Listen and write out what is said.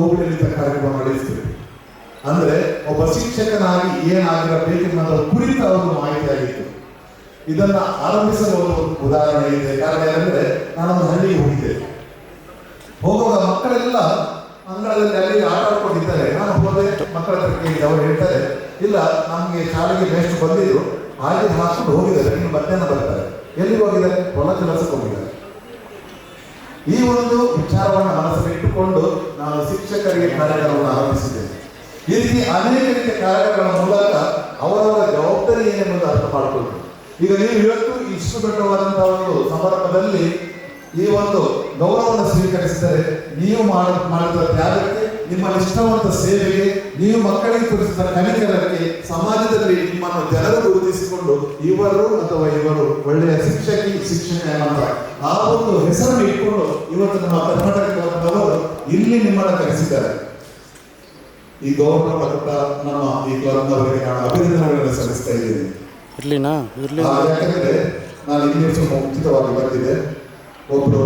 ಹೋಬಳಿಯಲ್ಲಿದ್ದ ಕಾರ್ಯಕ್ರಮ ನಡೆಸ್ತೇವೆ. ಅಂದ್ರೆ ಒಬ್ಬ ಶಿಕ್ಷಕನಾಗಿ ಏನಾಗಿರಬೇಕೆಂಬ ಕುರಿತ ಒಂದು ಮಾಹಿತಿ ಆಗಿತ್ತು ಇದನ್ನ ಆರಂಭಿಸಲು ಒಂದು ಉದಾಹರಣೆ ಇದೆ. ಕಾರಣ ಏನಂದ್ರೆ, ನಾನೊಂದು ಹಳ್ಳಿಗೆ ಹೋಗಿದ್ದೆ. ಹೋಗುವಾಗ ಮಕ್ಕಳೆಲ್ಲ ಅಂಗಳದಲ್ಲಿ ಅಲ್ಲಿ ಆಟ ಆಡ್ಕೊಂಡಿದ್ದಾರೆ. ನಾನು ಹೋದೆ, ಮಕ್ಕಳ ಹತ್ರ ಕೇಳಿದ. ಅವರು ಹೇಳ್ತಾರೆ, ಇಲ್ಲ, ನಮಗೆ ಶಾಲೆಗೆ ಮೇಷ್ಟು ಬಂದಿದ್ರು. ಹಾಗೆ ಹಾಕೊಂಡು ಹೋಗಿದ್ದಾರೆ. ಇನ್ನು ಮಧ್ಯಾಹ್ನ ಬರ್ತಾರೆ. ಎಲ್ಲಿ ಹೋಗಿದ್ದಾರೆ? ಹೊಲ ಕೆಲಸಕ್ಕೆ ಹೋಗಿದ್ದಾರೆ. ಈ ಒಂದು ವಿಚಾರವನ್ನು ಮನಸ್ಸಲ್ಲಿ ಇಟ್ಟುಕೊಂಡು ಶಿಕ್ಷಕರಿಗೆ ಕಾರ್ಯಕ್ರಮವನ್ನು ಆರಂಭಿಸಿದೆ ಈ ರೀತಿ ಅನೇಕ ರೀತಿಯ ಕಾರ್ಯಕ್ರಮಗಳ ಮೂಲಕ ಅವರವರ ಜವಾಬ್ದಾರಿ ಏನೆಂಬುದು ಅರ್ಥ ಮಾಡಿಕೊಳ್ಳಿ ಈಗ ನೀವು ಇವತ್ತು ಇಷ್ಟು ದೊಡ್ಡವಾದಂತಹ ಒಂದು ಸಮಾರಂಭದಲ್ಲಿ ಈ ಒಂದು ಗೌರವವನ್ನು ಸ್ವೀಕರಿಸಿದರೆ ನೀವು ಮಾಡ, ಮಾಡಿದ ತ್ಯಾಗಕ್ಕೆ, ನಿಮ್ಮ ನಿಷ್ಠಾವಂತ ಸೇವೆಗೆ, ನೀವು ಮಕ್ಕಳಿಗೆ ತೋರಿಸಿದ ಕಲಿಕರಕ್ಕೆ ಸಮಾಜದಲ್ಲಿ ನಿಮ್ಮನ್ನು ಜನರು ಗುರುತಿಸಿಕೊಂಡು ಇವರು ಅಥವಾ ಇವರು ಒಳ್ಳೆಯ ಶಿಕ್ಷಕಿ, ಶಿಕ್ಷಣ ಆ ಒಂದು ಹೆಸರನ್ನು ಇಟ್ಕೊಂಡು ಇವತ್ತು ನಮ್ಮ ಕರ್ನಾಟಕದವರು ಇಲ್ಲಿ ನಿಮ್ಮನ್ನ ಕರೆಸಿದ್ದಾರೆ. ಈ ಗೌರವ ಕೊಟ್ಟ ನಮ್ಮ ಈ ಕ್ಲಬ್ನವರಿಗೆ ನಾನು ಅಭಿನಂದನೆಗಳನ್ನು ಸಲ್ಲಿಸ್ತಾ ಇದ್ದೀನಿ. ಇರ್ಲಿನಾ? ಇರ್ಲಿ. ಯಾಕಂದ್ರೆ ನಾನು ಇಲ್ಲಿ ಸ್ವಲ್ಪ ಮುಂಚಿತವಾಗಿ ಬಂದಿದೆ ಒಬ್ರು